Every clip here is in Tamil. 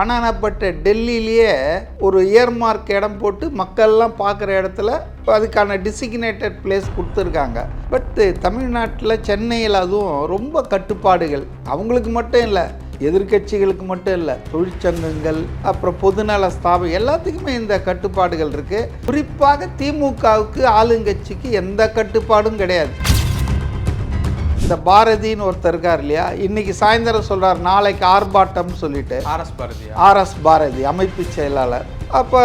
ஆனானப்பட்ட டெல்லியிலேயே ஒரு இயர்மார்க் இடம் போட்டு மக்கள்லாம் பார்க்குற இடத்துல அதுக்கான டிசிக்னேட்டட் பிளேஸ் கொடுத்துருக்காங்க. பட்டு தமிழ்நாட்டில் சென்னையில் அதுவும் ரொம்ப கட்டுப்பாடுகள். அவங்களுக்கு மட்டும் இல்லை எதிர்க்கட்சிகளுக்கு மட்டும் இல்லை தொழிற்சங்கங்கள் அப்புறம் பொதுநல ஸ்தாபனம் எல்லாத்துக்குமே இந்த கட்டுப்பாடுகள் இருக்குது குறிப்பாக திமுகவுக்கு ஆளுங்கட்சிக்கு எந்த கட்டுப்பாடும் கிடையாது. இந்த பாரதின்னு ஒருத்தர் இருக்கார் இல்லையா? இன்னைக்கு சாயந்தரம் சொல்றார் நாளைக்கு ஆர்ப்பாட்டம்னு சொல்லிட்டு. ஆர்எஸ் பாரதியா? ஆர்எஸ் பாரதி அமைப்பு செயலாளர். அப்போ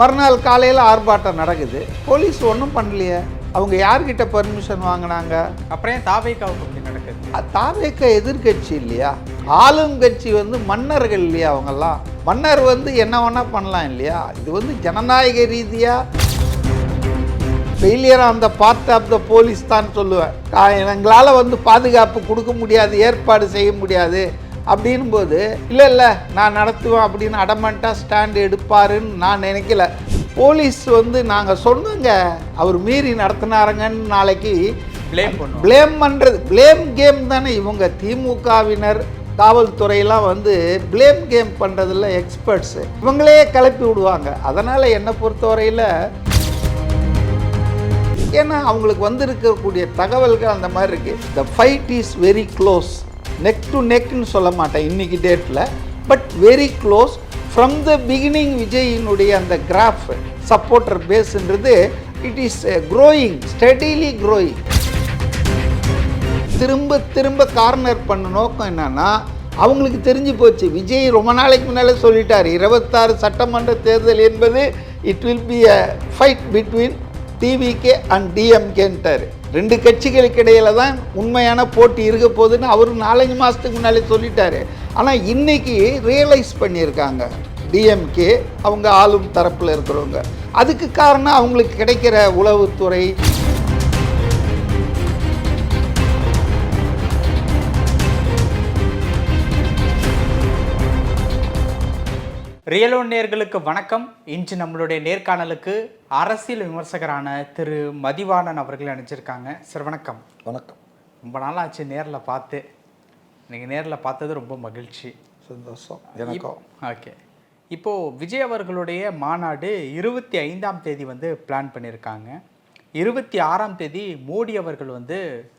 மறுநாள் காலையில் ஆர்ப்பாட்டம் நடக்குது. போலீஸ் ஒன்றும் பண்ணலையே. அவங்க யார்கிட்ட பர்மிஷன் வாங்கினாங்க? அப்புறம் தாவேக்காவுக்கு அப்படி நடக்குது? தாவேக்க எதிர்கட்சி இல்லையா? ஆளும் கட்சி வந்து மன்னர்கள் இல்லையா அவங்கெல்லாம்? மன்னர் வந்து என்ன வேணா பண்ணலாம் இல்லையா? இது வந்து ஜனநாயக ரீதியாக ஃபெயிலியர் அந்த பார்ட் ஆஃப் த போலீஸ் தான் சொல்லுவேன். எங்களால் வந்து பாதுகாப்பு கொடுக்க முடியாது ஏற்பாடு செய்ய முடியாது அப்படின்னும் போது இல்லை இல்லை நான் நடத்துவேன் அப்படின்னு அடமெண்ட்டாக ஸ்டாண்ட் எடுப்பாருன்னு நான் நினைக்கல. போலீஸ் வந்து நாங்கள் சொன்னோங்க அவர் மீறி நடத்தினாருங்கன்னு நாளைக்கு ப்ளேம் ப்ளேம் பண்ணுறது ப்ளேம் கேம் தானே. இவங்க திமுகவினர் காவல்துறையெல்லாம் வந்து ப்ளேம் கேம் பண்ணுறதுல எக்ஸ்பர்ட்ஸு இவங்களே கிளப்பி விடுவாங்க. அதனால் என்னை பொறுத்தவரையில் ஏன்னா அவங்களுக்கு வந்திருக்கக்கூடிய தகவல்கள் அந்த மாதிரி இருக்குது the fight is very close neck to நெக்னு சொல்ல மாட்டேன் இன்றைக்கி டேட்டில் but very close from the beginning விஜயினுடைய அந்த graph supporter பேஸ்ன்றது it is growing steadily growing திரும்ப திரும்ப கார்னர் பண்ண நோக்கம் என்னன்னா அவங்களுக்கு தெரிஞ்சு போச்சு. விஜய் ரொம்ப நாளைக்கு முன்னாலே சொல்லிட்டார் இருபத்தாறு சட்டமன்ற தேர்தல் என்பது it will be a fight between TVK and டிஎம்கேன்ட்டார் ரெண்டு கட்சிகளுக்கு இடையில தான் உண்மையான போட்டி இருக்க போகுதுன்னு அவர் நாலஞ்சு மாதத்துக்கு முன்னாலே சொல்லிட்டாரு. ஆனால் இன்னைக்கு ரியலைஸ் பண்ணியிருக்காங்க. டிஎம்கே அவங்க ஆளும் தரப்பில் இருக்கிறவங்க. அதுக்கு காரணம் அவங்களுக்கு கிடைக்கிற உளவுத்துறை ரியலோ நேர்களுக்கு வணக்கம். இன்று நம்மளுடைய நேர்காணலுக்கு அரசியல் விமர்சகரான திரு மதிவாணன் அவர்கள் அனுப்பிச்சிருக்காங்க. சார் வணக்கம். வணக்கம். ரொம்ப நாள் ஆச்சு நேரில் பார்த்து. நீங்கள் நேரில் பார்த்தது ரொம்ப மகிழ்ச்சி. சந்தோஷம். எனக்கும். ஓகே. இப்போது விஜய் அவர்களுடைய மாநாடு இருபத்தி ஐந்தாம் தேதி வந்து பிளான் பண்ணியிருக்காங்க. இருபத்தி ஆறாம் தேதி மோடி அவர்கள் வந்து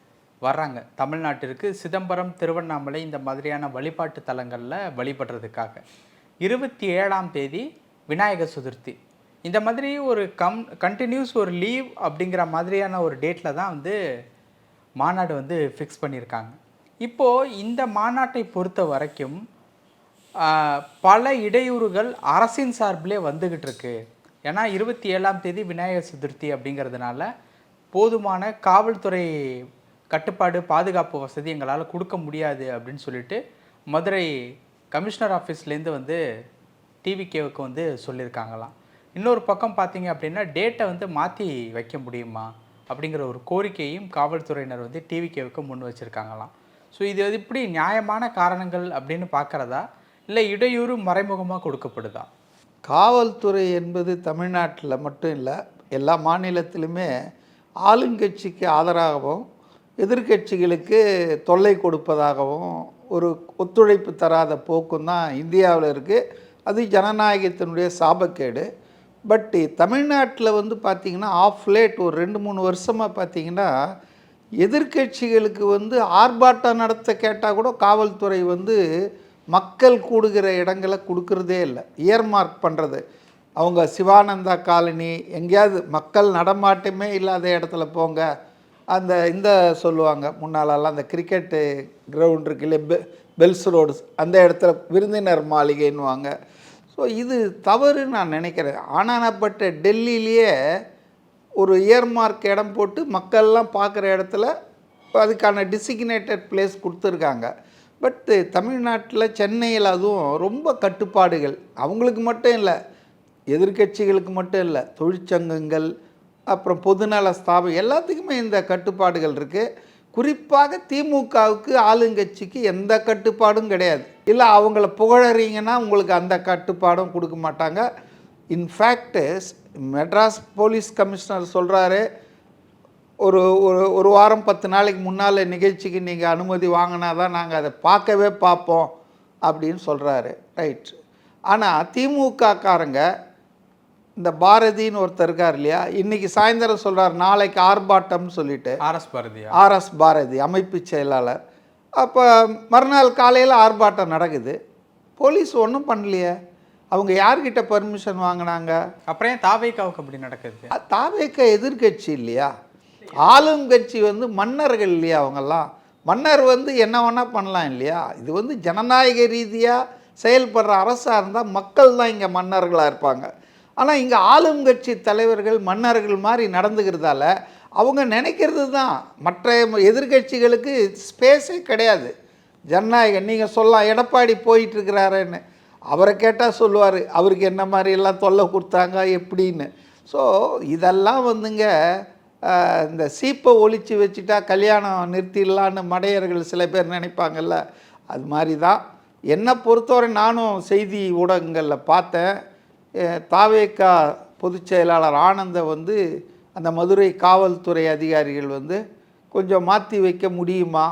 வர்றாங்க. தமிழ்நாட்டிற்கு சிதம்பரம் திருவண்ணாமலை இந்த மாதிரியான வழிபாட்டு தலங்களில் வழிபடுறதுக்காக. இருபத்தி ஏழாம் தேதி விநாயகர் சதுர்த்தி. இந்த மாதிரி ஒரு கம் கண்டினியூஸ் ஒரு லீவ் அப்படிங்கிற மாதிரியான ஒரு டேட்டில் தான் வந்து மாநாடு வந்து ஃபிக்ஸ் பண்ணியிருக்காங்க. இப்போது இந்த மாநாட்டை பொறுத்த வரைக்கும் பல இடையூறுகள் அரசின் சார்பிலே வந்துக்கிட்டு இருக்கு. ஏன்னா இருபத்தி ஏழாம் தேதி விநாயகர் சதுர்த்தி அப்படிங்கிறதுனால போதுமான காவல்துறை கட்டுப்பாடு பாதுகாப்பு வசதி எங்களால் கொடுக்க முடியாது அப்படின்னு சொல்லிட்டு மதுரை கமிஷனர் ஆஃபீஸ்லேருந்து வந்து டிவிகேவுக்கு வந்து சொல்லியிருக்காங்களாம். இன்னொரு பக்கம் பார்த்தீங்க அப்படின்னா டேட்டை வந்து மாற்றி வைக்க முடியுமா? அப்படிங்கிற ஒரு கோரிக்கையும் காவல்துறையினர் வந்து டிவிகேவுக்கு முன் வச்சுருக்காங்களாம். ஸோ இது வந்து இப்படி நியாயமான காரணங்கள் அப்படின்னு பார்க்குறதா? இல்லை இடையூறு மறைமுகமாக கொடுக்கப்படுதா? காவல்துறை என்பது தமிழ்நாட்டில் மட்டும் இல்லை எல்லா மாநிலத்திலுமே ஆளுங்கட்சிக்கு ஆதரவாகவும் எதிர்க்கட்சிகளுக்கு தொல்லை கொடுப்பதாகவும் ஒரு ஒத்துழைப்பு தராத போக்கும் தான் இந்தியாவில் இருக்குது அது ஜனநாயகத்தினுடைய சாபக்கேடு. பட் தமிழ்நாட்டில் வந்து பார்த்திங்கன்னா ஆஃப் லேட் ஒரு ரெண்டு மூணு வருஷமாக பார்த்திங்கன்னா எதிர்க்கட்சிகளுக்கு வந்து ஆர்ப்பாட்டம் நடத்த கேட்டால் கூட காவல்துறை வந்து மக்கள் கூடுகிற இடங்களை கொடுக்கறதே இல்லை. இயர்மார்க் பண்ணுறது அவங்க சிவானந்தா காலனி எங்கேயாவது மக்கள் நடமாட்டமே இல்லாத இடத்துல போங்க. அந்த இந்த சொல்லுவாங்க முன்னாலெல்லாம் அந்த கிரிக்கெட்டு கிரவுண்ட் இருக்குல்ல பெ பெல்ஸ் ரோடு அந்த இடத்துல விருந்தினர் மாளிகைன்னுவாங்க. ஸோ இது தவறு நான் நினைக்கிறேன். ஆனானப்பட்ட டெல்லியிலேயே ஒரு இயர்மார்க் இடம் போட்டு மக்கள்லாம் பார்க்குற இடத்துல அதுக்கான டிசிக்னேட்டட் பிளேஸ் கொடுத்துருக்காங்க. பட்டு தமிழ்நாட்டில் சென்னையில் அதுவும் ரொம்ப கட்டுப்பாடுகள். அவங்களுக்கு மட்டும் இல்லை எதிர்க்கட்சிகளுக்கு மட்டும் இல்லை தொழிற்சங்கங்கள் அப்புறம் பொதுநல ஸ்தாபம் எல்லாத்துக்குமே இந்த கட்டுப்பாடுகள் இருக்குது குறிப்பாக திமுகவுக்கு ஆளுங்கட்சிக்கு எந்த கட்டுப்பாடும் கிடையாது. இல்லை அவங்கள புகழறீங்கன்னா உங்களுக்கு அந்த கட்டுப்பாடும் கொடுக்க மாட்டாங்க. இன்ஃபேக்ட் மெட்ராஸ் போலீஸ் கமிஷனர் சொல்கிறாரு ஒரு ஒரு ஒரு வாரம் பத்து நாளைக்கு முன்னால் நிகழ்ச்சிக்கு நீங்கள் அனுமதி வாங்கினா தான் நாங்கள் அதை பார்க்கவே பார்ப்போம் அப்படின்னு சொல்கிறாரு ரைட் ஆனால் திமுககாரங்க இந்த பாரதின்னு ஒருத்தர் இருக்கார் இல்லையா? இன்னைக்கு சாயந்தரம் சொல்றார் நாளைக்கு ஆர்ப்பாட்டம்னு சொல்லிட்டு. ஆர்எஸ் பாரதியா? ஆர்எஸ் பாரதி அமைப்பு செயலாளர். அப்போ மறுநாள் காலையில் ஆர்ப்பாட்டம் நடக்குது. போலீஸ் ஒன்றும் பண்ணலையே. அவங்க யார்கிட்ட பர்மிஷன் வாங்கினாங்க? அப்புறம் ஏன் தாவேக்காவுக்கு அப்படி நடக்குது? தாவேக்க எதிர்க்கட்சி இல்லையா? ஆளும் கட்சி வந்து மன்னர்கள் இல்லையா அவங்கெல்லாம்? மன்னர் வந்து என்ன வேணால் பண்ணலாம் இல்லையா? இது வந்து ஜனநாயக ரீதியாக செயல்படுற அரசாக இருந்தால் மக்கள் தான் இங்கே மன்னர்களாக இருப்பாங்க. ஆனால் இங்கே ஆளும் கட்சி தலைவர்கள் மன்னர்கள் மாதிரி நடந்துக்கிறதால அவங்க நினைக்கிறது தான் மற்ற எதிர்க்கட்சிகளுக்கு ஸ்பேஸே கிடையாது. ஜனநாயகம் நீங்கள் சொல்லலாம் எடப்பாடி போயிட்டுருக்கிறாருன்னு. அவரை கேட்டால் சொல்லுவார் அவருக்கு என்ன மாதிரி எல்லாம் தொல்லை கொடுத்தாங்க எப்படின்னு. ஸோ இதெல்லாம் வந்துங்க இந்த சீப்பை ஒழித்து வச்சுட்டா கல்யாணம் நிறுத்திடலான்னு மடையர்கள் சில பேர் நினைப்பாங்கல்ல. அது மாதிரி தான் என்னை பொறுத்தவரை நானும் செய்தி ஊடகங்களில் பார்த்தேன். தாவேக்கா பொதுச் செயலாளர் வந்து அந்த மதுரை காவல்துறை அதிகாரிகள் வந்து கொஞ்சம் மாற்றி வைக்க முடியுமா?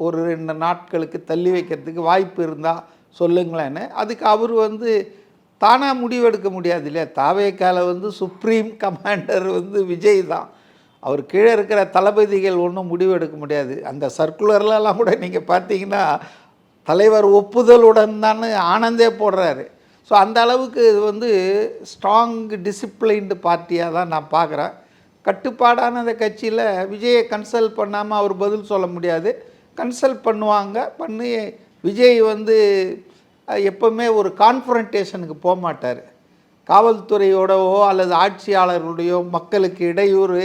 ஒரு ரெண்டு நாட்களுக்கு தள்ளி வைக்கிறதுக்கு வாய்ப்பு இருந்தால் சொல்லுங்களேன்னு. அதுக்கு அவர் வந்து தானாக முடிவெடுக்க முடியாது இல்லையா? தாவேக்கால வந்து சுப்ரீம் கமாண்டர் வந்து விஜய் தான். அவர் கீழே இருக்கிற தளபதிகள் ஒன்றும் முடிவெடுக்க முடியாது. அந்த சர்க்குலர்லலாம் கூட நீங்கள் பார்த்தீங்கன்னா தலைவர் ஒப்புதலுடன் தான் ஆனந்தே போடுறாரு. ஸோ அந்த அளவுக்கு இது வந்து ஸ்ட்ராங் டிசிப்ளைன்டு பார்ட்டியாக தான் நான் பார்க்குறேன். கட்டுப்பாடான அந்த கட்சியில் விஜயை கன்சல்ட் பண்ணாமல் அவர் பதில் சொல்ல முடியாது. கன்சல்ட் பண்ணுவாங்க. பண்ணி விஜய் வந்து எப்போவுமே ஒரு கான்ஃபரன்டேஷனுக்கு போக மாட்டார். காவல்துறையோடவோ அல்லது ஆட்சியாளர்களுடையோ மக்களுக்கு இடையூறு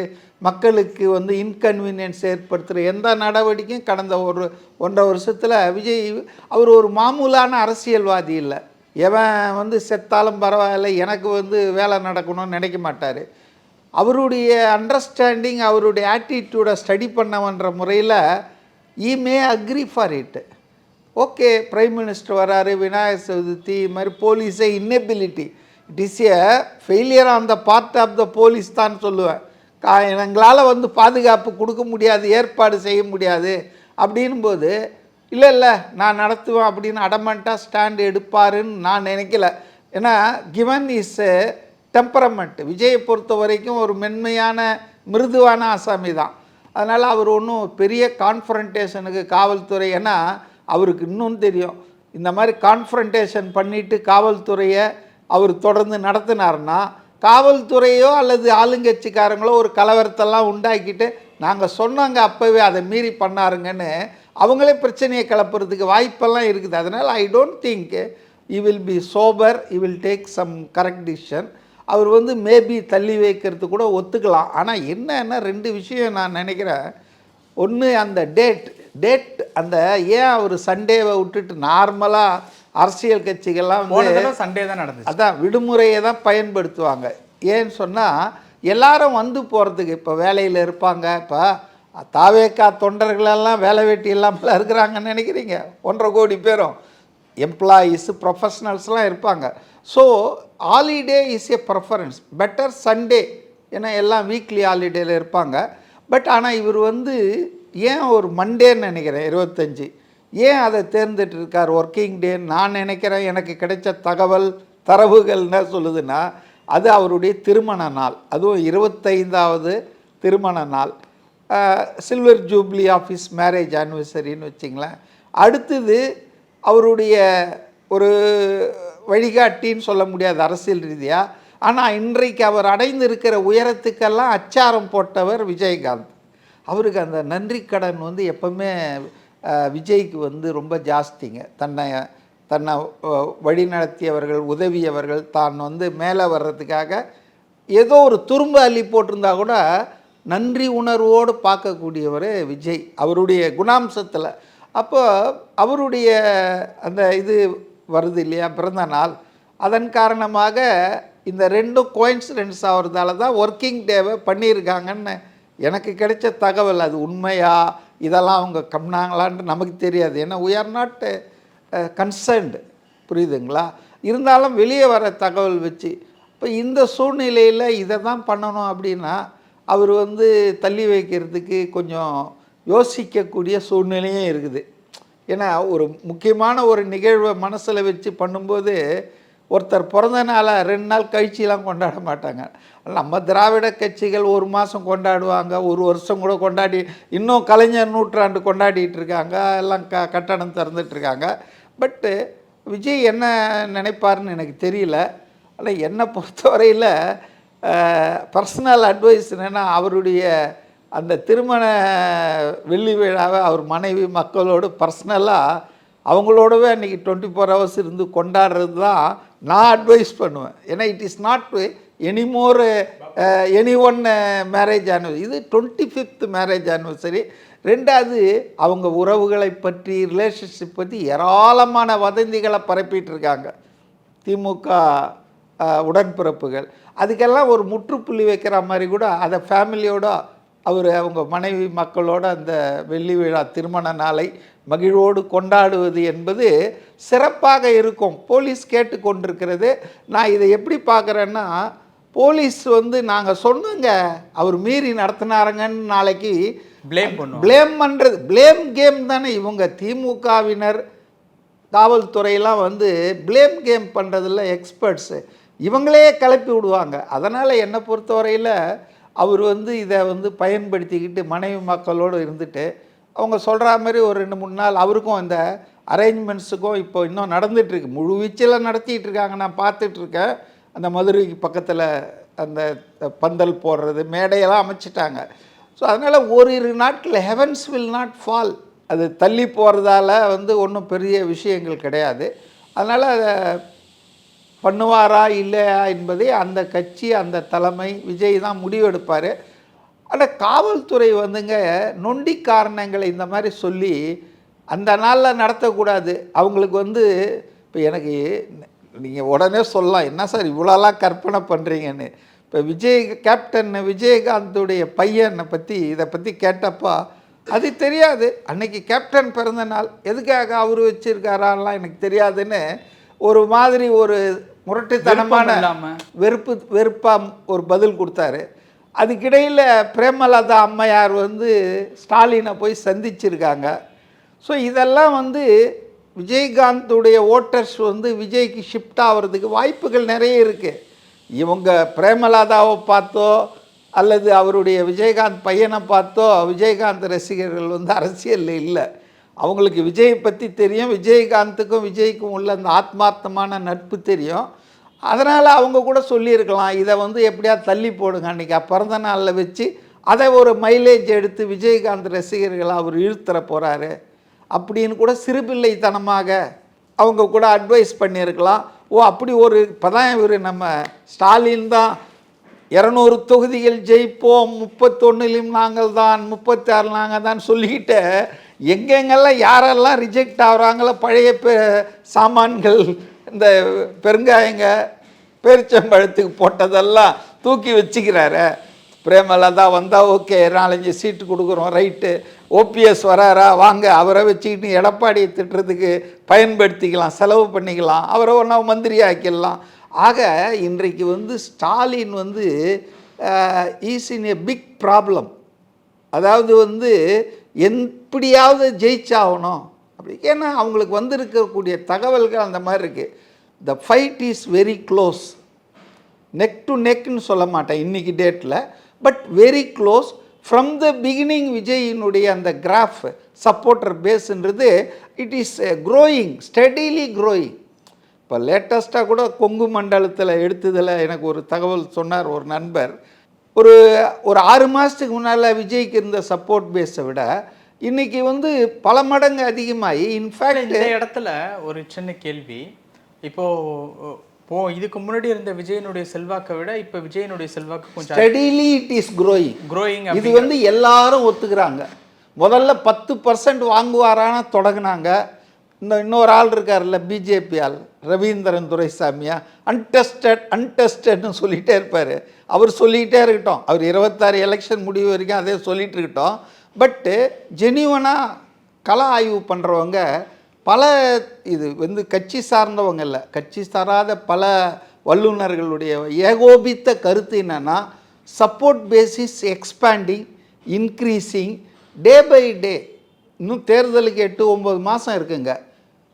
மக்களுக்கு வந்து இன்கன்வீனியன்ஸ் ஏற்படுத்துகிற எந்த நடவடிக்கையும் கடந்த ஒரு ஒன்றரை வருஷத்தில் விஜய் அவர் ஒரு மாமூலான அரசியல்வாதி இல்லை. எவன் வந்து செத்தாலும் பரவாயில்ல எனக்கு வந்து வேலை நடக்கணும்னு நினைக்க மாட்டார். அவருடைய அண்டர்ஸ்டாண்டிங் அவருடைய ஆட்டிடியூடை ஸ்டடி பண்ணவன்ற முறையில் he may agree for it okay prime minister வராரு விநாயகர் சதுர்த்தி இது மாதிரி போலீஸே inability it is a failure on the part of the police தான் சொல்லுவேன். கா எங்களால் வந்து பாதுகாப்பு கொடுக்க முடியாது ஏற்பாடு செய்ய முடியாது. அப்படின்னும் போது இல்லை இல்லை நான் நடத்துவேன் அப்படின்னு அடமெண்ட்டாக ஸ்டாண்ட் எடுப்பாருன்னு நான் நினைக்கல. ஏன்னா கிவன் இஸ் டெம்பரமெண்ட் விஜயை பொறுத்த வரைக்கும் ஒரு மென்மையான மிருதுவான ஆசாமி தான். அதனால் அவர் ஒன்றும் பெரிய கான்ஃபரன்டேஷனுக்கு காவல்துறை ஏன்னா அவருக்கு இன்னும் தெரியும். இந்த மாதிரி கான்ஃபரன்டேஷன் பண்ணிட்டு காவல்துறையை அவர் தொடர்ந்து நடத்தினார்னா காவல்துறையோ அல்லது ஆளுங்கட்சிக்காரங்களோ ஒரு கலவரத்தெல்லாம் உண்டாக்கிட்டு நாங்கள் சொன்னாங்க அப்போவே அதை மீறி பண்ணாருங்கன்னு அவங்களே பிரச்சனையை கிளப்புறதுக்கு வாய்ப்பெல்லாம் இருக்குது. அதனால் I don't think you will be sober you will take some correct decision அவர் வந்து மேபி தள்ளி வைக்கிறது கூட ஒத்துக்கலாம். ஆனால் என்னன்னா ரெண்டு விஷயம் நான் நினைக்கிறேன். ஒன்று அந்த டேட் டேட் அந்த ஏன் அவர் சண்டேவை விட்டுட்டு நார்மலாக அரசியல் கட்சிகள்லாம் சண்டே தான் நடந்துச்சு. அதான் விடுமுறையை தான் பயன்படுத்துவாங்க. ஏன்னு சொன்னால் எல்லாரும் வந்து போகிறதுக்கு இப்போ வேலையில் இருப்பாங்க. இப்போ தாவேக்கா தொண்டர்களெல்லாம் வேலை வெட்டி இல்லாமல் இருக்கிறாங்கன்னு நினைக்கிறீங்க? ஒன்றரை கோடி பேரும் எம்ப்ளாயீஸு ப்ரொஃபஷ்னல்ஸ்லாம் இருப்பாங்க. So holiday is a preference better Sunday ஏன்னா எல்லாம் வீக்லி ஹாலிடேயில் இருப்பாங்க. பட் ஆனால் இவர் வந்து ஏன் ஒரு மண்டேன்னு நினைக்கிறேன் இருபத்தஞ்சி. ஏன் அதை தேர்ந்துட்டு இருக்கார்? ஒர்க்கிங் டேன்னு நான் நினைக்கிறேன். எனக்கு கிடைச்ச தகவல் தரவுகள் என்ன சொல்லுதுன்னா அது அவருடைய திருமண நாள். அதுவும் இருபத்தைந்தாவது திருமண நாள். சில்வர் ஜூப்ளி ஆஃபீஸ் மேரேஜ் ஆனிவர்சரின்னு வச்சிங்களேன். அடுத்தது அவருடைய ஒரு வழிகாட்டின்னு சொல்ல முடியாது அரசியல் ரீதியாக ஆனால் இன்றைக்கு அவர் அடைந்திருக்கிற உயரத்துக்கெல்லாம் அச்சாரம் போட்டவர் விஜயகாந்த். அவருக்கு அந்த நன்றி கடன் வந்து எப்பவுமே விஜய்க்கு வந்து ரொம்ப ஜாஸ்திங்க. தன்னை தன்னை வழி வழிநடத்தியவர்கள் உதவியவர்கள் தான் வந்து மேலே வர்றதுக்காக ஏதோ ஒரு துரும்பு அள்ளி போட்டிருந்தா கூட நன்றி உணர்வோடு பார்க்கக்கூடியவர் விஜய். அவருடைய குணாம்சத்தில். அப்போ அவருடைய அந்த இது வருது இல்லையா பிறந்த நாள். அதன் காரணமாக இந்த ரெண்டும் கோயின்சிடென்ஸ் ஆகிறதால தான் ஒர்க்கிங் டேவை பண்ணியிருக்காங்கன்னு எனக்கு கிடைச்ச தகவல். அது உண்மையா? இதெல்லாம் அவங்க கம்னாங்களான்ட்டு நமக்கு தெரியாது. ஏன்னா உயர் are கன்சர்ன்டு புரியுதுங்களா? இருந்தாலும் வெளியே வர தகவல் வச்சு இப்போ இந்த சூழ்நிலையில் இதை தான் பண்ணணும் அப்படின்னா அவர் வந்து தள்ளி வைக்கிறதுக்கு கொஞ்சம் யோசிக்கக்கூடிய சூழ்நிலையும் இருக்குது. ஏன்னா ஒரு முக்கியமான ஒரு நிகழ்வை மனசில் வச்சு பண்ணும்போது ஒருத்தர் பிறந்த நாளை ரெண்டு நாள் கழிச்சிலாம் கொண்டாட மாட்டாங்க. நம்ம திராவிட கட்சிகள் ஒரு மாதம் கொண்டாடுவாங்க ஒரு வருஷம் கூட கொண்டாடி இன்னும் கலைஞர் நூற்றாண்டு கொண்டாடிட்டு இருக்காங்க எல்லாம் க கட்டணம் திறந்துட்டுருக்காங்க பட்டு விஜய் uh, என்ன நினைப்பாருன்னு எனக்கு தெரியல. ஆனால் என்னை பொறுத்தவரையில் பர்சனல் அட்வைஸ் என்னென்னா அவருடைய அந்த திருமண வெள்ளி விழாவை அவர் மனைவி மக்களோடு பர்சனலாக அவங்களோடவே அன்றைக்கி டுவெண்ட்டி ஃபோர் ஹவர்ஸ் இருந்து கொண்டாடுறது தான் நான் அட்வைஸ் பண்ணுவேன். ஏன்னா it is not anymore any one marriage anniversary இது டுவெண்ட்டி ஃபிஃப்த் மேரேஜ் ஆனிவர்சரி ரெண்டாவது அவங்க உறவுகளை பற்றி ரிலேஷன்ஷிப் பற்றி ஏராளமான வதந்திகளை பரப்பிட்டு இருக்காங்க திமுக உடன்பிறப்புகள். அதுக்கெல்லாம் ஒரு முற்றுப்புள்ளி வைக்கிற மாதிரி கூட அதை ஃபேமிலியோட அவர் அவங்க மனைவி மக்களோட அந்த வெள்ளி விழா திருமண நாளை மகிழ்வோடு கொண்டாடுவது என்பது சிறப்பாக இருக்கும். போலீஸ் கேட்டு கொண்டிருக்கிறது நான் இதை எப்படி பார்க்குறேன்னா போலீஸ் வந்து நாங்கள் சொன்னோங்க அவர் மீறி நடத்தினாருங்கன்னு நாளைக்கு ப்ளேம் பண்ணும் ப்ளேம் பண்ணுறது ப்ளேம் கேம் தானே. இவங்க திமுகவினர் காவல்துறையெல்லாம் வந்து ப்ளேம் கேம் பண்ணுறதுல எக்ஸ்பர்ட்ஸு இவங்களே கிளப்பி விடுவாங்க. அதனால் என்னை பொறுத்தவரையில் அவர் வந்து இதை வந்து பயன்படுத்திக்கிட்டு மனைவி மக்களோடு இருந்துட்டு அவங்க சொல்கிற மாதிரி ஒரு ரெண்டு மூணு நாள் அவருக்கும் இந்த அரேஞ்ச்மெண்ட்ஸுக்கும் இப்போ இன்னும் நடந்துகிட்ருக்கு முழு வீச்சில் நடத்திட்டு இருக்காங்க. நான் பார்த்துட்ருக்கேன் அந்த மதுரைக்கு பக்கத்தில் அந்த பந்தல் போடுறது மேடையெல்லாம் அமைச்சிட்டாங்க. ஸோ அதனால் ஓரிரு நாட்கள் ஹெவன்ஸ் வில் நாட் ஃபால் அது தள்ளி போகிறதால வந்து ஒன்றும் பெரிய விஷயங்கள் கிடையாது. அதனால் அதை பண்ணுவாரா இல்லையா என்பதை அந்த கட்சி அந்த தலைமை விஜய் தான் முடிவெடுப்பார். ஆனால் காவல்துறை வந்துங்க நொண்டி காரணங்களை இந்த மாதிரி சொல்லி அந்த நாளில் நடத்தக்கூடாது. அவங்களுக்கு வந்து இப்போ எனக்கு நீங்கள் உடனே சொல்லலாம். என்ன சார் இவ்வளோலாம் கற்பனை பண்ணுறீங்கன்னு இப்போ விஜய் கேப்டன் விஜயகாந்துடைய பையனை பற்றி இதை பற்றி கேட்டப்போ அது தெரியாது. அன்னைக்கு கேப்டன் பிறந்த நாள் எதுக்காக அவர் வச்சிருக்காராலாம் எனக்கு தெரியாதுன்னு ஒரு மாதிரி ஒரு முரட்டுத்தனமான. வெறுப்பு வெறுப்பாக ஒரு பதில் கொடுத்தாரு. அதுக்கிடையில் பிரேமலதா அம்மையார் வந்து ஸ்டாலினை போய் சந்திச்சிருக்காங்க. ஸோ இதெல்லாம் வந்து விஜயகாந்துடைய ஓட்டர்ஸ் வந்து விஜய்க்கு ஷிஃப்ட் ஆகிறதுக்கு வாய்ப்புகள் நிறைய இருக்குது இவங்க பிரேமலதாவை பார்த்தோ அல்லது அவருடைய விஜயகாந்த் பையனை பார்த்தோ விஜயகாந்த் ரசிகர்கள் வந்து அரசியலில் இல்லை. அவங்களுக்கு விஜயை பற்றி தெரியும் விஜயகாந்துக்கும் விஜய்க்கும் உள்ள அந்த ஆத்மார்த்தமான நட்பு தெரியும். அதனால் அவங்க கூட சொல்லியிருக்கலாம் இதை வந்து எப்படியா தள்ளி போடுங்க அன்றைக்கி பிறந்த நாளில் வச்சு அதை ஒரு மைலேஜ் எடுத்து விஜயகாந்த் ரசிகர்களை அவர் இழுத்துற போகிறாரு அப்படின்னு கூட சிறுபிள்ளைத்தனமாக அவங்க கூட அட்வைஸ் பண்ணியிருக்கலாம். ஓ அப்படி ஒரு இப்போ தான் இவர் நம்ம ஸ்டாலின் தான். இரநூறு தொகுதிகள் ஜெயிப்போம் முப்பத்தொன்னுலையும் நாங்கள் தான் முப்பத்தாறு நாங்கள் தான் சொல்லிக்கிட்டு எங்கெங்கெல்லாம் யாரெல்லாம் ரிஜெக்ட் ஆகுறாங்களோ பழைய பெ சாமான்கள் இந்த பெருங்காயங்க பேரிச்சம்பழத்துக்கு போட்டதெல்லாம் தூக்கி வச்சுக்கிறாரு. பிரேமலதா வந்தால் ஓகே நாலஞ்சு சீட்டு கொடுக்குறோம் ரைட்டு. ஓபிஎஸ் வராரா? வாங்க அவரை வச்சுக்கிட்டு எடப்பாடியை திட்டுறதுக்கு பயன்படுத்திக்கலாம் செலவு பண்ணிக்கலாம் அவரை ஒன்றா மந்திரி ஆக்கிடலாம் ஆக இன்றைக்கு வந்து ஸ்டாலின் வந்து is in a big problem அதாவது வந்து எப்படியாவது ஜெயிச்சாகணும். அப்படி ஏன்னா அவங்களுக்கு வந்திருக்கக்கூடிய தகவல்கள் அந்த மாதிரி இருக்குது the fight is very close neck to நெக்னு சொல்ல மாட்டேன் இன்னைக்கு டேட்டில் but very close from the beginning விஜயினுடைய அந்த graph supporter பேஸ்ன்றது it is growing steadily growing இப்போ லேட்டஸ்ட்டாக கூட கொங்கு மண்டலத்தில் எடுத்ததில் எனக்கு ஒரு தகவல் சொன்னார் ஒரு நண்பர். ஒரு ஒரு ஆறு மாதத்துக்கு முன்னால் விஜய்க்கு இருந்த சப்போர்ட் பேஸை விட இன்றைக்கி வந்து பல மடங்கு அதிகமாகி இன்ஃபேக்ட் இந்த இடத்துல ஒரு சின்ன கேள்வி. இப்போ இதுக்கு முன்னாடி இருந்த விஜயனுடைய செல்வாக்கை விட இப்போ விஜயனுடைய செல்வாக்கு கொஞ்சம் steadily it is growing growing இது வந்து எல்லாரும் ஒத்துக்கிறாங்க. முதல்ல பத்து பர்சன்ட் வாங்குவாரான தொடங்குனாங்க. இந்த இன்னொரு ஆள் இருக்கார்ல பிஜேபி ஆள் ரவீந்திரன் துரைசாமியா? அன்டெஸ்டட் அன்டெஸ்டட்னு சொல்லிகிட்டே இருப்பார். அவர் சொல்லிக்கிட்டே இருக்கட்டும். அவர் இருபத்தாறு எலெக்ஷன் முடிவு வரைக்கும் அதே சொல்லிட்டு இருக்கட்டும். பட்டு ஜெனியூனாக கள ஆய்வு பண்ணுறவங்க பல இது வந்து கட்சி சார்ந்தவங்க இல்லை. கட்சி சாராத பல வல்லுநர்களுடைய ஏகோபித்த கருத்து என்னென்னா support basis expanding increasing day by day இன்னும் தேர்தலுக்கு எட்டு ஒம்பது மாதம் இருக்குங்க.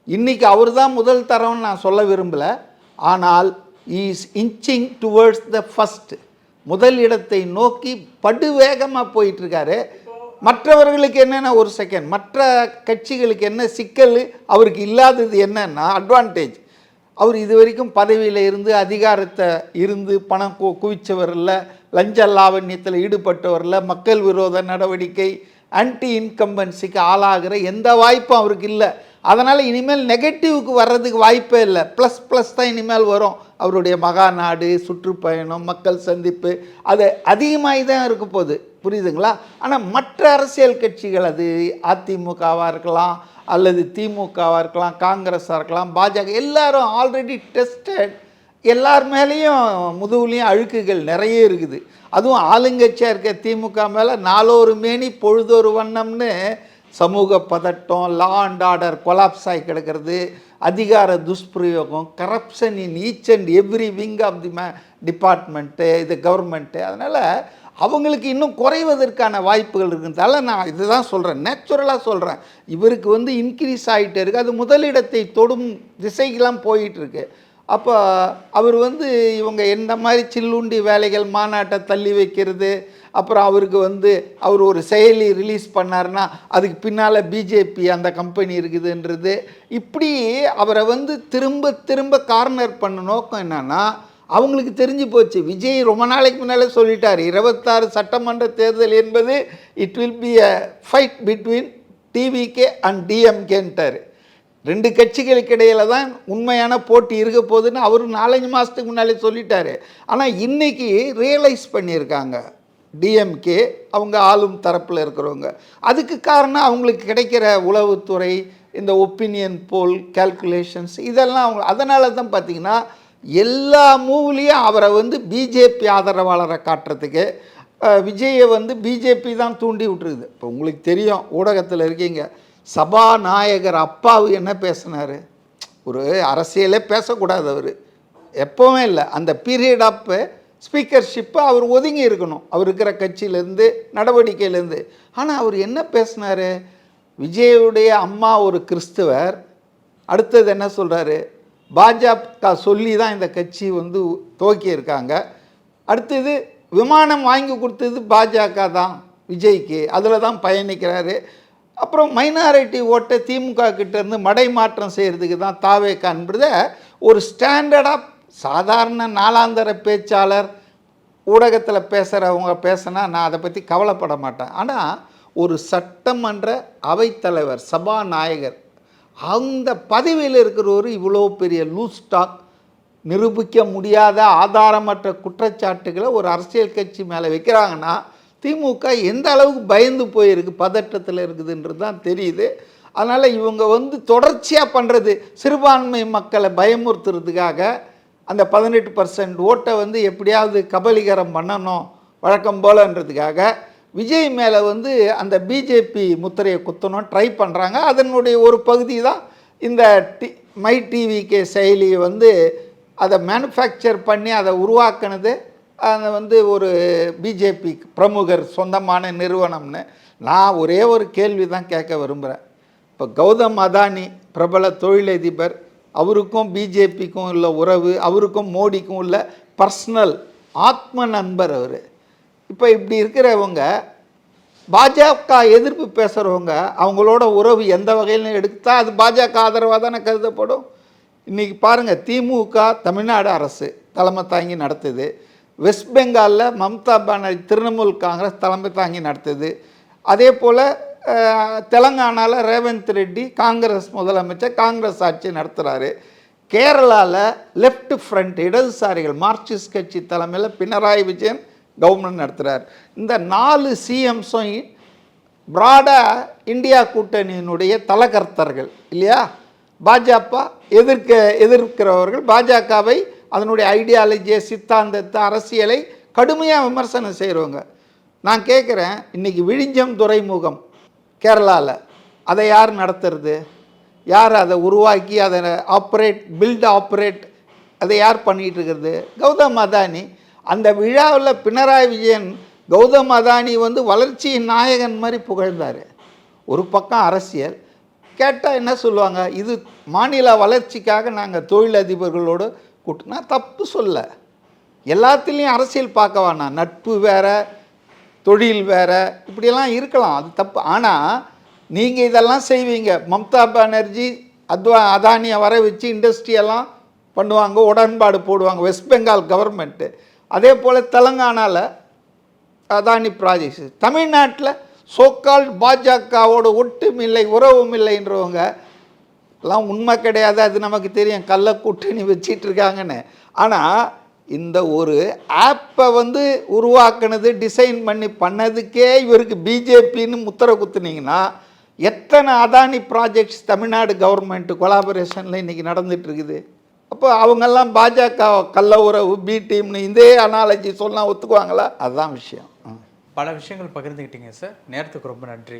இன்றைக்கி அவர் தான் முதல் தரம்னு நான் சொல்ல விரும்பலை. ஆனால் is inching towards the first முதல் இடத்தை நோக்கி படுவேகமாக போயிட்டுருக்காரு மற்றவர்களுக்கு என்னென்ன ஒரு செகண்ட் மற்ற கட்சிகளுக்கு என்ன சிக்கல் அவருக்கு இல்லாதது என்னன்னா அட்வான்டேஜ் அவர் இது வரைக்கும் பதவியில் இருந்து அதிகாரத்தை இருந்து பணம் கு குவிச்சவர் இல்லை லஞ்ச லாவண்யத்தில் ஈடுபட்டவரில் மக்கள் விரோத நடவடிக்கை ஆன்டி இன்கம்பன்சிக்கு ஆளாகிற எந்த வாய்ப்பும் அவருக்கு இல்லை. அதனால் இனிமேல் நெகட்டிவ்க்கு வர்றதுக்கு வாய்ப்பே இல்லை. ப்ளஸ் ப்ளஸ் தான் இனிமேல் வரும். அவருடைய மகாநாடு சுற்றுப்பயணம் மக்கள் சந்திப்பு அது அதிகமாகி தான் இருக்க போகுது. புரியுதுங்களா? ஆனால் மற்ற அரசியல் கட்சிகள் அது அதிமுகவாக இருக்கலாம் அல்லது திமுகவாக இருக்கலாம் காங்கிரஸாக இருக்கலாம் பாஜக எல்லாரும் ஆல்ரெடி டெஸ்டட் எல்லார் மேலேயும் முதுகுலையும் அழுக்குகள் நிறைய இருக்குது. அதுவும் ஆளுங்கட்சியாக இருக்க திமுக மேலே நாலோரு மேனி பொழுதொரு வண்ணம்னு சமூக பதட்டம் லா அண்ட் ஆர்டர் கொலாப்ஸ் ஆகி கிடக்கிறது. அதிகார துஷ்பிரயோகம் corruption in each and every wing of the may department இது கவர்மெண்ட்டு அதனால் அவங்களுக்கு இன்னும் குறைவதற்கான வாய்ப்புகள் இருக்கிறதால நான் இதுதான் சொல்கிறேன் நேச்சுரலாக சொல்கிறேன் இவருக்கு வந்து இன்க்ரீஸ் ஆகிட்டே இருக்குது அது முதலிடத்தை தொடும் திசைக்கெல்லாம் போயிட்டுருக்கு அப்போ அவர் வந்து இவங்க எந்த மாதிரி சில்லுண்டி வேலைகள் மாநாட்டை தள்ளி வைக்கிறது அப்புறம் அவருக்கு வந்து அவர் ஒரு செயலி ரிலீஸ் பண்ணாருன்னா அதுக்கு பின்னால் பிஜேபி அந்த கம்பெனி இருக்குதுன்றது. இப்படி அவரை வந்து திரும்ப திரும்ப கார்னர் பண்ண நோக்கம் என்னன்னா அவங்களுக்கு தெரிஞ்சு போச்சு. விஜய் ரொம்ப நாளைக்கு முன்னாலே சொல்லிட்டார் இருபத்தாறு சட்டமன்ற தேர்தல் என்பது it will be a fight between TVK and டிஎம்கேன்ட்டார் ரெண்டு கட்சிகளுக்கு இடையில தான் உண்மையான போட்டி இருக்க போகுதுன்னு அவர் நாலஞ்சு மாதத்துக்கு முன்னாலே சொல்லிட்டார். ஆனால் இன்னைக்கு ரியலைஸ் பண்ணியிருக்காங்க. டிஎம்கே அவங்க ஆளும் தரப்பில் இருக்கிறவங்க. அதுக்கு காரணம் அவங்களுக்கு கிடைக்கிற உளவுத்துறை இந்த ஒப்பீனியன் போல் கேல்குலேஷன்ஸ் இதெல்லாம் அவங்க அதனால தான் பார்த்தீங்கன்னா எல்லா மூவ்லேயும் அவரை வந்து பிஜேபி ஆதரவாளரை காட்டுறதுக்கு விஜயை வந்து பிஜேபி தான் தூண்டி விட்டுருது இப்போ உங்களுக்கு தெரியும் ஊடகத்தில் இருக்கீங்க. சபாநாயகர் அப்பாவு என்ன பேசினார்? ஒரு அரசியலே பேசக்கூடாது அவர். எப்போவுமே இல்லை. அந்த பீரியட் அப்போ ஸ்பீக்கர்ஷிப்பை அவர் ஒதுங்கி இருக்கணும். அவர் இருக்கிற கட்சியிலேருந்து நடவடிக்கையிலேருந்து. ஆனால் அவர் என்ன பேசினார்? விஜயுடைய அம்மா ஒரு கிறிஸ்துவர். அடுத்தது என்ன சொல்கிறாரு பாஜக சொல்லி தான் இந்த கட்சி வந்து துவக்கியிருக்காங்க. அடுத்தது விமானம் வாங்கி கொடுத்தது பாஜக தான் விஜய்க்கு. அதில் தான் பயணிக்கிறாரு. அப்புறம் மைனாரிட்டி ஓட்டை திமுக கிட்டேருந்து மடை மாற்றம் செய்கிறதுக்கு தான் தாவேக்கான்றத ஒரு ஸ்டாண்டர்டாக சாதாரண நாளாந்தர பேச்சாளர் ஊடகத்தில் பேசுகிறவங்க பேசினா நான் அதை பற்றி கவலைப்பட மாட்டேன். ஆனால் ஒரு சட்டமன்ற அவைத்தலைவர் சபாநாயகர் அந்த பதவியில் இருக்கிறவர் இவ்வளோ பெரிய லூஸ் நிரூபிக்க முடியாத ஆதாரமற்ற குற்றச்சாட்டுகளை ஒரு அரசியல் கட்சி மேலே வைக்கிறாங்கன்னா திமுக எந்த அளவுக்கு பயந்து போயிருக்கு பதட்டத்தில் இருக்குதுன்றது தான் தெரியுது. அதனால் இவங்க வந்து தொடர்ச்சியாக பண்ணுறது சிறுபான்மை மக்களை பயமுறுத்துறதுக்காக அந்த பதினெட்டு பர்சன்ட் ஓட்டை வந்து எப்படியாவது கபலீகரம் பண்ணணும் வழக்கம் போலன்றதுக்காக விஜய் மேலே வந்து அந்த பிஜேபி முத்திரையை குத்தணும் ட்ரை பண்ணுறாங்க அதனுடைய ஒரு பகுதி தான் இந்த டி மை டிவிகே செயலியை வந்து அதை மேனுஃபேக்சர் பண்ணி அதை உருவாக்குனது. அதை வந்து ஒரு பிஜேபி பிரமுகர் சொந்தமான நிறுவனம்னு. நான் ஒரே ஒரு கேள்வி தான் கேட்க விரும்புகிறேன் இப்போ கௌதம் அதானி பிரபல தொழிலதிபர் அவருக்கும் பிஜேபிக்கும் உள்ள உறவு அவருக்கும் மோடிக்கும் உள்ள பர்சனல் ஆத்ம நண்பர் அவர். இப்போ இப்படி இருக்கிறவங்க பாஜக எதிர்ப்பு பேசுகிறவங்க அவங்களோட உறவு எந்த வகையிலும் எடுத்தா அது பாஜக ஆதரவாக தானே கருதப்படும்? இன்றைக்கி பாருங்கள் திமுக தமிழ்நாடு அரசு தலைமை தாங்கி நடத்துது. வெஸ்ட் பெங்காலில் மம்தா பானர்ஜி திரிணாமுல் காங்கிரஸ் தலைமை தாங்கி நடத்துது. அதே போல் தெலங்கானாவில் ரேவந்த் ரெட்டி காங்கிரஸ் முதலமைச்சர் காங்கிரஸ் ஆட்சி நடத்துகிறாரு கேரளாவில் லெஃப்ட் ஃப்ரண்ட் இடதுசாரிகள் மார்க்சிஸ்ட் கட்சி தலைமையில் பினராயி விஜயன் கவர்மெண்ட் நடத்துகிறார் இந்த நாலு சிஎம்ஸும் ப்ராடாக இந்தியா கூட்டணியினுடைய தலகர்த்தர்கள் இல்லையா? பாஜக எதிர்க்க எதிர்க்கிறவர்கள் பாஜகவை அதனுடைய ஐடியாலஜியை சித்தாந்தத்தை அரசியலை கடுமையாக விமர்சனம் செய்கிறவங்க நான் கேட்குறேன் இன்றைக்கி விழிஞ்சம் துறைமுகம் கேரளாவில் அதை யார் நடத்துறது? யார் அதை உருவாக்கி அதை ஆப்ரேட் பில்ட் ஆப்ரேட் அதை யார் பண்ணிகிட்டு இருக்கிறது? கௌதம் அதானி அந்த விழாவில் பினராயி விஜயன் கௌதம் அதானி வந்து வளர்ச்சியின் நாயகன் மாதிரி புகழ்ந்தார். ஒரு பக்கம் அரசியல் கேட்டால் என்ன சொல்லுவாங்க இது மாநில வளர்ச்சிக்காக நாங்கள் தொழிலதிபர்களோடு கூட்டினா தப்பு சொல்ல. எல்லாத்துலேயும் அரசியல் பார்க்க வேணாம். நட்பு வேறு தொழில் வேறு இப்படியெல்லாம் இருக்கலாம். அது தப்பு. ஆனால் நீங்கள் இதெல்லாம் செய்வீங்க. மம்தா பானர்ஜி அத்வா அதானியை வர வச்சு இண்டஸ்ட்ரியெல்லாம் பண்ணுவாங்க உடன்பாடு போடுவாங்க வெஸ்ட் பெங்கால் கவர்மெண்ட்டு அதே போல் தெலங்கானாவில் அதானி ப்ராஜெக்ட்ஸ் தமிழ்நாட்டில் சோக்கால் பாஜகவோட ஒட்டுமில்லை உறவும் இல்லைன்றவங்க எல்லாம் உண்மை கிடையாது அது நமக்கு தெரியும் கள்ள கூட்டணி வச்சிட்டு இருக்காங்கன்னு. ஆனால் இந்த ஒரு ஆப்பை வந்து உருவாக்குனது டிசைன் பண்ணி பண்ணதுக்கே இவருக்கு பிஜேபின்னு முத்திரை குத்துனீங்கன்னா எத்தனை அதானி ப்ராஜெக்ட்ஸ் தமிழ்நாடு கவர்மெண்ட் கொலாபரேஷனில் இன்றைக்கி நடந்துகிட்ருக்குது அப்போ அவங்கெல்லாம் பாஜக கள்ள உறவு பி டீம்னு இதே அனாலஜி சொன்னால் ஒத்துக்குவாங்களா? அதுதான் விஷயம். ம். பல விஷயங்கள் பகிர்ந்துக்கிட்டீங்க சார் நேரத்துக்கு ரொம்ப நன்றி.